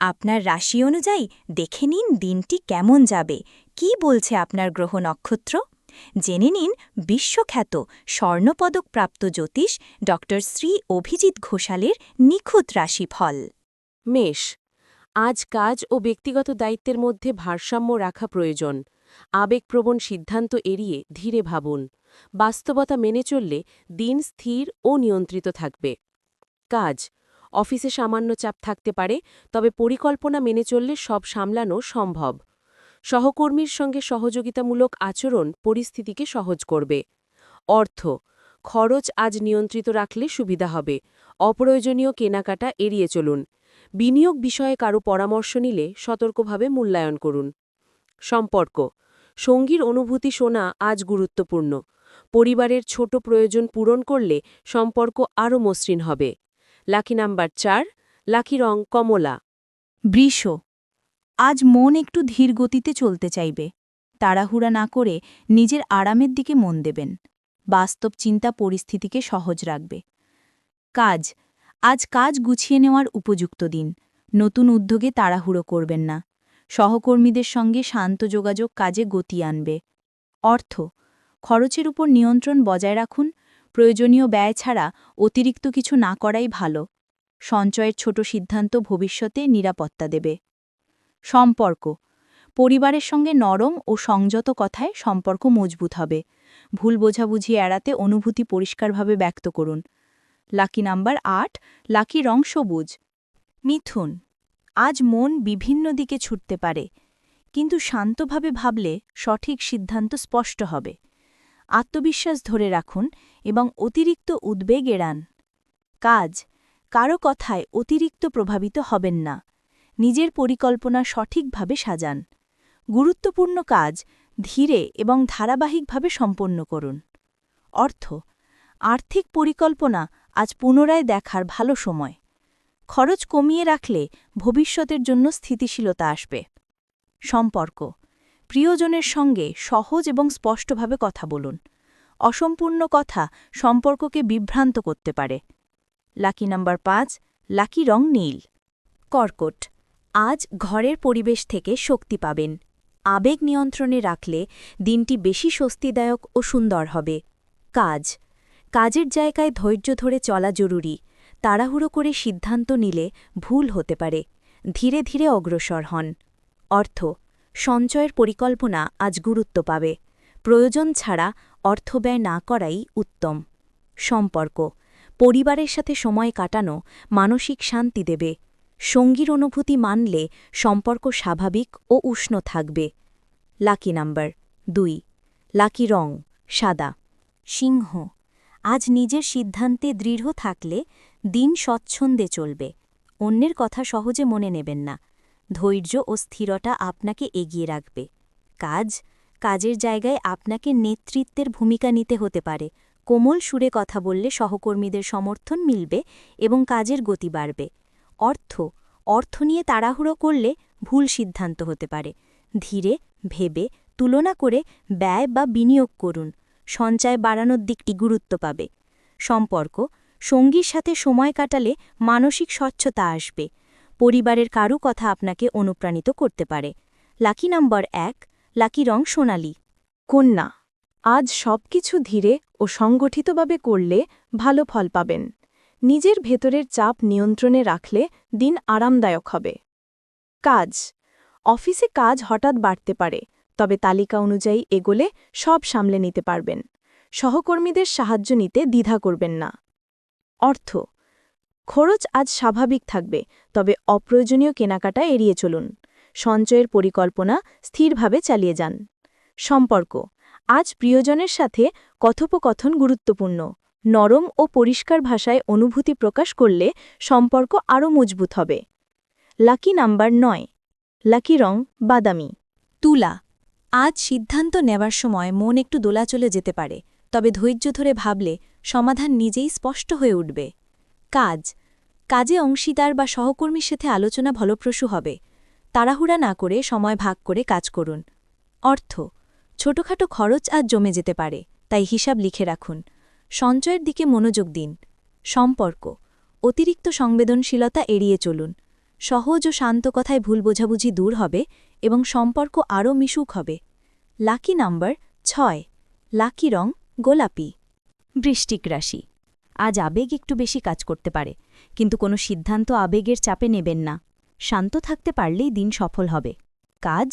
আপনার রাশি অনুযায়ী দেখে নিন দিনটি কেমন যাবে। কি বলছে আপনার গ্রহ নক্ষত্র? জেনে নিন বিশ্বখ্যাত স্বর্ণপদকপ্রাপ্ত জ্যোতিষ ড শ্রী অভিজিৎ ঘোষালের নিখুঁত রাশিফল। মেষ, আজ কাজ ও ব্যক্তিগত দায়িত্বের মধ্যে ভারসাম্য রাখা প্রয়োজন। আবেগপ্রবণ সিদ্ধান্ত এড়িয়ে ধীরে ভাবুন। বাস্তবতা মেনে চললে দিন স্থির ও নিয়ন্ত্রিত থাকবে। কাজ অফিসে সামান্য চাপ থাকতে পারে, তবে পরিকল্পনা মেনে চললে সব সামলানো সম্ভব। সহকর্মীর সঙ্গে সহযোগিতামূলক আচরণ পরিস্থিতিকে সহজ করবে। অর্থ, খরচ আজ নিয়ন্ত্রিত রাখলে সুবিধা হবে। অপ্রয়োজনীয় কেনাকাটা এড়িয়ে চলুন। বিনিয়োগ বিষয়ে কারও পরামর্শ নিলে সতর্কভাবে মূল্যায়ন করুন। সম্পর্ক, সঙ্গীর অনুভূতি শোনা আজ গুরুত্বপূর্ণ। পরিবারের ছোট প্রয়োজন পূরণ করলে সম্পর্ক আরও মসৃণ হবে। লাকি নাম্বার চার, লাকি রং কমলা। বৃষ, আজ মন একটু ধীর গতিতে চলতে চাইবে। তাড়াহুড়া না করে নিজের আরামের দিকে মন দেবেন। বাস্তব চিন্তা পরিস্থিতিকে সহজ রাখবে। কাজ, আজ কাজ গুছিয়ে নেওয়ার উপযুক্ত দিন। নতুন উদ্যোগে তাড়াহুড়ো করবেন না। সহকর্মীদের সঙ্গে শান্ত যোগাযোগ কাজে গতি আনবে। অর্থ, খরচের উপর নিয়ন্ত্রণ বজায় রাখুন প্রয়োজনীয় ব্যয় ছাড়া অতিরিক্ত কিছু না করাই ভালো। সঞ্চয়ের ছোট সিদ্ধান্ত ভবিষ্যতে নিরাপত্তা দেবে। সম্পর্ক। পরিবারের সঙ্গে নরম ও সংযত কথায় সম্পর্ক মজবুত হবে। ভুল বোঝাবুঝি এড়াতে অনুভূতি পরিষ্কারভাবে ব্যক্ত করুন। লাকি নাম্বার আট, লাকি রং সবুজ। মিথুন। আজ মন বিভিন্ন দিকে ছুটতে পারে, কিন্তু শান্তভাবে ভাবলে সঠিক সিদ্ধান্ত স্পষ্ট হবে। আত্মবিশ্বাস ধরে রাখুন এবং অতিরিক্ত উদ্বেগ এড়ান। কাজ, কারও কথায় অতিরিক্ত প্রভাবিত হবেন না। নিজের পরিকল্পনা সঠিকভাবে সাজান। গুরুত্বপূর্ণ কাজ ধীরে এবং ধারাবাহিকভাবে সম্পন্ন করুন। অর্থ, আর্থিক পরিকল্পনা আজ পুনরায় দেখার ভালো সময়। খরচ কমিয়ে রাখলে ভবিষ্যতের জন্য স্থিতিশীলতা আসবে। সম্পর্ক প্রিয়জনের সঙ্গে সহজ এবং স্পষ্টভাবে কথা বলুন। অসম্পূর্ণ কথা সম্পর্ককে বিভ্রান্ত করতে পারে। লাকি নাম্বার পাঁচ, লাকি রং নীল। কর্কট, আজ ঘরের পরিবেশ থেকে শক্তি পাবেন। আবেগ নিয়ন্ত্রণে রাখলে দিনটি বেশি স্বস্তিদায়ক ও সুন্দর হবে। কাজ, কাজের জায়গায় ধৈর্য ধরে চলা জরুরি। তাড়াহুড়ো করে সিদ্ধান্ত নিলে ভুল হতে পারে। ধীরে ধীরে অগ্রসর হন। অর্থ সঞ্চয়ের পরিকল্পনা আজ গুরুত্ব পাবে। প্রয়োজন ছাড়া অর্থব্যয় না করাই উত্তম। সম্পর্ক। পরিবারের সাথে সময় কাটানো মানসিক শান্তি দেবে। সঙ্গীর অনুভূতি মানলে সম্পর্ক স্বাভাবিক ও উষ্ণ থাকবে। লাকি নাম্বার দুই। লাকি রং, সাদা। সিংহ। আজ নিজের সিদ্ধান্তে দৃঢ় থাকলে দিন স্বচ্ছন্দে চলবে। অন্যের কথা সহজে মনে নেবেন না। ধৈর্য ও স্থিরতা আপনাকে এগিয়ে রাখবে। কাজ, কাজের জায়গায় আপনাকে নেতৃত্বের ভূমিকা নিতে হতে পারে। কোমল সুরে কথা বললে সহকর্মীদের সমর্থন মিলবে এবং কাজের গতি বাড়বে। অর্থ অর্থ নিয়ে তাড়াহুড়ো করলে ভুল সিদ্ধান্ত হতে পারে। ধীরে, ভেবে, তুলনা করে ব্যয় বা বিনিয়োগ করুন। সঞ্চয় বাড়ানোর দিকটি গুরুত্ব পাবে। সম্পর্ক, সঙ্গীর সাথে সময় কাটালে মানসিক স্বচ্ছতা আসবে। পরিবারের কারু কথা আপনাকে অনুপ্রাণিত করতে পারে। লাকি নম্বর এক, লাকি রং সোনালি। কন্যা, আজ সবকিছু ধীরে ও সংগঠিতভাবে করলে ভালো ফল পাবেন। নিজের ভেতরের চাপ নিয়ন্ত্রণে রাখলে দিন আরামদায়ক হবে। কাজ, অফিসে কাজ হঠাৎ বাড়তে পারে, তবে তালিকা অনুযায়ী এগোলে সব সামলে নিতে পারবেন। সহকর্মীদের সাহায্য নিতে দ্বিধা করবেন না। অর্থ খরচ আজ স্বাভাবিক থাকবে, তবে অপ্রয়োজনীয় কেনাকাটা এড়িয়ে চলুন। সঞ্চয়ের পরিকল্পনা স্থিরভাবে চালিয়ে যান। সম্পর্ক। আজ প্রিয়জনের সাথে কথোপকথন গুরুত্বপূর্ণ। নরম ও পরিষ্কার ভাষায় অনুভূতি প্রকাশ করলে সম্পর্ক আরও মজবুত হবে। লাকি নাম্বার নয়। লাকি রং বাদামি। তুলা। আজ সিদ্ধান্ত নেবার সময় মন একটু দোলা চলে যেতে পারে, তবে ধৈর্য ধরে ভাবলে সমাধান নিজেই স্পষ্ট হয়ে উঠবে। কাজ। কাজে অংশীদার বা সহকর্মীর সাথে আলোচনা ফলপ্রসূ হবে। তাড়াহুড়া না করে সময় ভাগ করে কাজ করুন। অর্থ, ছোটখাটো খরচ আজ জমে যেতে পারে, তাই হিসাব লিখে রাখুন। সঞ্চয়ের দিকে মনোযোগ দিন। সম্পর্ক, অতিরিক্ত সংবেদনশীলতা এড়িয়ে চলুন। সহজ ও শান্ত কথায় ভুল বোঝাবুঝি দূর হবে এবং সম্পর্ক আরও মিশুক হবে। লাকি নাম্বার ছয়, লাকি রং গোলাপি। বৃষ্টিক রাশি আজ আবেগ একটু বেশি কাজ করতে পারে, কিন্তু কোনো সিদ্ধান্ত আবেগের চাপে নেবেন না। শান্ত থাকতে পারলেই দিন সফল হবে। কাজ?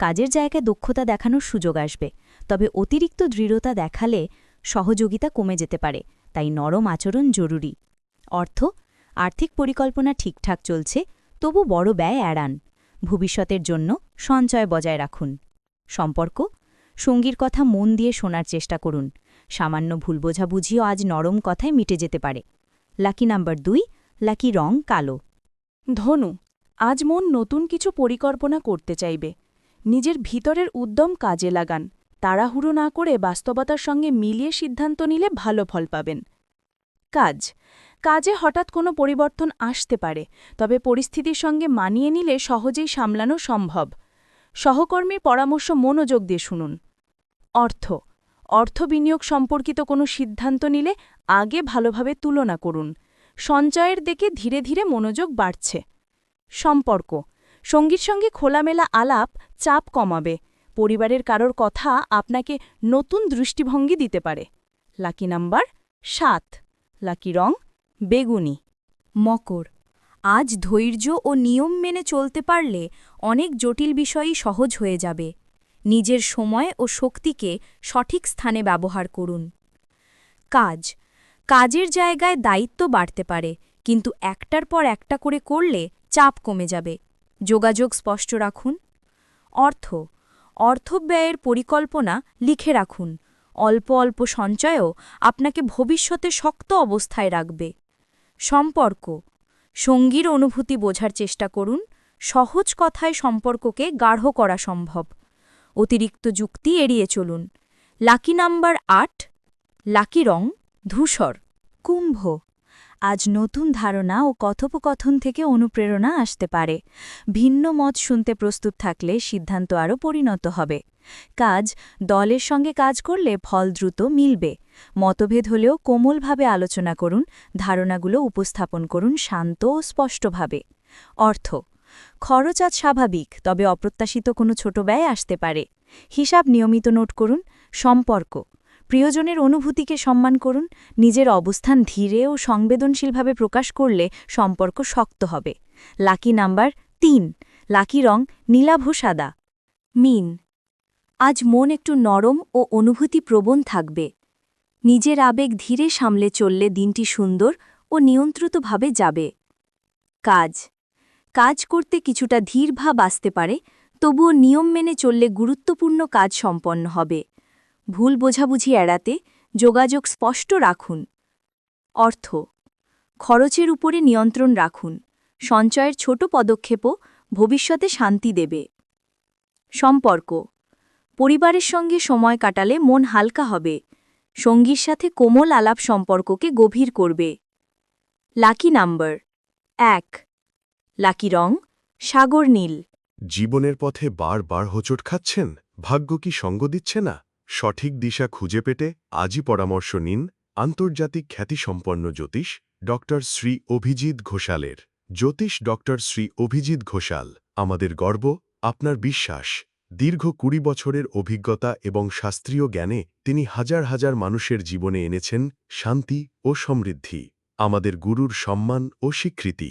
কাজের জায়গায় দক্ষতা দেখানোর সুযোগ আসবে, তবে অতিরিক্ত দৃঢ়তা দেখালে সহযোগিতা কমে যেতে পারে, তাই নরম আচরণ জরুরি। অর্থ? আর্থিক পরিকল্পনা ঠিকঠাক চলছে, তবু বড় ব্যয় এড়ান। ভবিষ্যতের জন্য সঞ্চয় বজায় রাখুন। সম্পর্ক? সঙ্গীর কথা মন দিয়ে শোনার চেষ্টা করুন। সামান্য ভুল বোঝাবুঝিও আজ নরম কথায় মিটে যেতে পারে। লাকি নাম্বার দুই, লাকি রং কালো। ধনু, আজ মন নতুন কিছু পরিকল্পনা করতে চাইবে। নিজের ভিতরের উদ্যম কাজে লাগান। তাড়াহুড়ো না করে বাস্তবতার সঙ্গে মিলিয়ে সিদ্ধান্ত নিলে ভালো ফল পাবেন। কাজ, কাজে হঠাৎ কোনো পরিবর্তন আসতে পারে, তবে পরিস্থিতির সঙ্গে মানিয়ে নিলে সহজেই সামলানো সম্ভব। সহকর্মীর পরামর্শ মনোযোগ দিয়ে শুনুন। অর্থ অর্থ বিনিয়োগ সম্পর্কিত কোনো সিদ্ধান্ত নিলে আগে ভালোভাবে তুলনা করুন। সঞ্চয়ের দিকে ধীরে ধীরে মনোযোগ বাড়ছে। সম্পর্ক। সঙ্গীর সঙ্গে খোলামেলা আলাপ চাপ কমাবে। পরিবারের কারোর কথা আপনাকে নতুন দৃষ্টিভঙ্গি দিতে পারে। লাকি নাম্বার সাত। লাকি রং বেগুনি। মকর। আজ ধৈর্য ও নিয়ম মেনে চলতে পারলে অনেক জটিল বিষয়ই সহজ হয়ে যাবে। নিজের সময় ও শক্তিকে সঠিক স্থানে ব্যবহার করুন। কাজ। কাজের জায়গায় দায়িত্ব বাড়তে পারে, কিন্তু একটার পর একটা করে করলে চাপ কমে যাবে। যোগাযোগ স্পষ্ট রাখুন। অর্থ। অর্থব্যয়ের পরিকল্পনা লিখে রাখুন। অল্প অল্প সঞ্চয়ও আপনাকে ভবিষ্যতে শক্ত অবস্থায় রাখবে। সম্পর্ক। সঙ্গীর অনুভূতি বোঝার চেষ্টা করুন। সহজ কথায় সম্পর্ককে গাঢ় করা সম্ভব। অতিরিক্ত যুক্তি এড়িয়ে চলুন। লাকি নাম্বার আট, লাকি রং, ধূসর, কুম্ভ। আজ নতুন ধারণা ও কথোপকথন থেকে অনুপ্রেরণা আসতে পারে। ভিন্ন মত শুনতে প্রস্তুত থাকলে সিদ্ধান্ত আরও পরিণত হবে। কাজ, দলের সঙ্গে কাজ করলে ফল দ্রুত মিলবে। মতভেদ হলেও কোমলভাবে আলোচনা করুন, ধারণাগুলো উপস্থাপন করুন শান্ত ও স্পষ্টভাবে। অর্থ খরচ আজ স্বাভাবিক, তবে অপ্রত্যাশিত কোনো ছোট ব্যয় আসতে পারে। হিসাব নিয়মিত নোট করুন, সম্পর্ক। প্রিয়জনের অনুভূতিকে সম্মান করুন, নিজের অবস্থান ধীরে ও সংবেদনশীলভাবে প্রকাশ করলে সম্পর্ক শক্ত হবে। লাকি নাম্বার তিন, লাকি রং নীলাভ সাদা। মিন, আজ মন একটু নরম ও অনুভূতি প্রবণ থাকবে। নিজের আবেগ ধীরে সামলে চললে দিনটি সুন্দর ও নিয়ন্ত্রিতভাবে যাবে। কাজ কাজ করতে কিছুটা ধীর ভাব আসতে পারে, তবুও নিয়ম মেনে চললে গুরুত্বপূর্ণ কাজ সম্পন্ন হবে। ভুল বোঝাবুঝি এড়াতে যোগাযোগ স্পষ্ট রাখুন। অর্থ, খরচের উপরে নিয়ন্ত্রণ রাখুন। সঞ্চয়ের ছোট পদক্ষেপও ভবিষ্যতে শান্তি দেবে। সম্পর্ক, পরিবারের সঙ্গে সময় কাটালে মন হালকা হবে। সঙ্গীর সাথে কোমল আলাপ সম্পর্ককে গভীর করবে। লাকি নাম্বার, এক লাকি রং, সাগর নীল। জীবনের পথে বারবার হোঁচট খাচ্ছেন, ভাগ্য কি সঙ্গ দিচ্ছে না? সঠিক দিশা খুঁজে পেতে আজই পরামর্শ নিন আন্তর্জাতিক খ্যাতিসম্পন্ন জ্যোতিষ ড শ্রী অভিজিৎ ঘোষালের। জ্যোতিষ ড শ্রী অভিজিৎ ঘোষাল, আমাদের গর্ব, আপনার বিশ্বাস। দীর্ঘ কুড়ি বছরের অভিজ্ঞতা এবং শাস্ত্রীয় জ্ঞানে তিনি হাজার হাজার মানুষের জীবনে এনেছেন শান্তি ও সমৃদ্ধি। আমাদের গুরুর সম্মান ও স্বীকৃতি।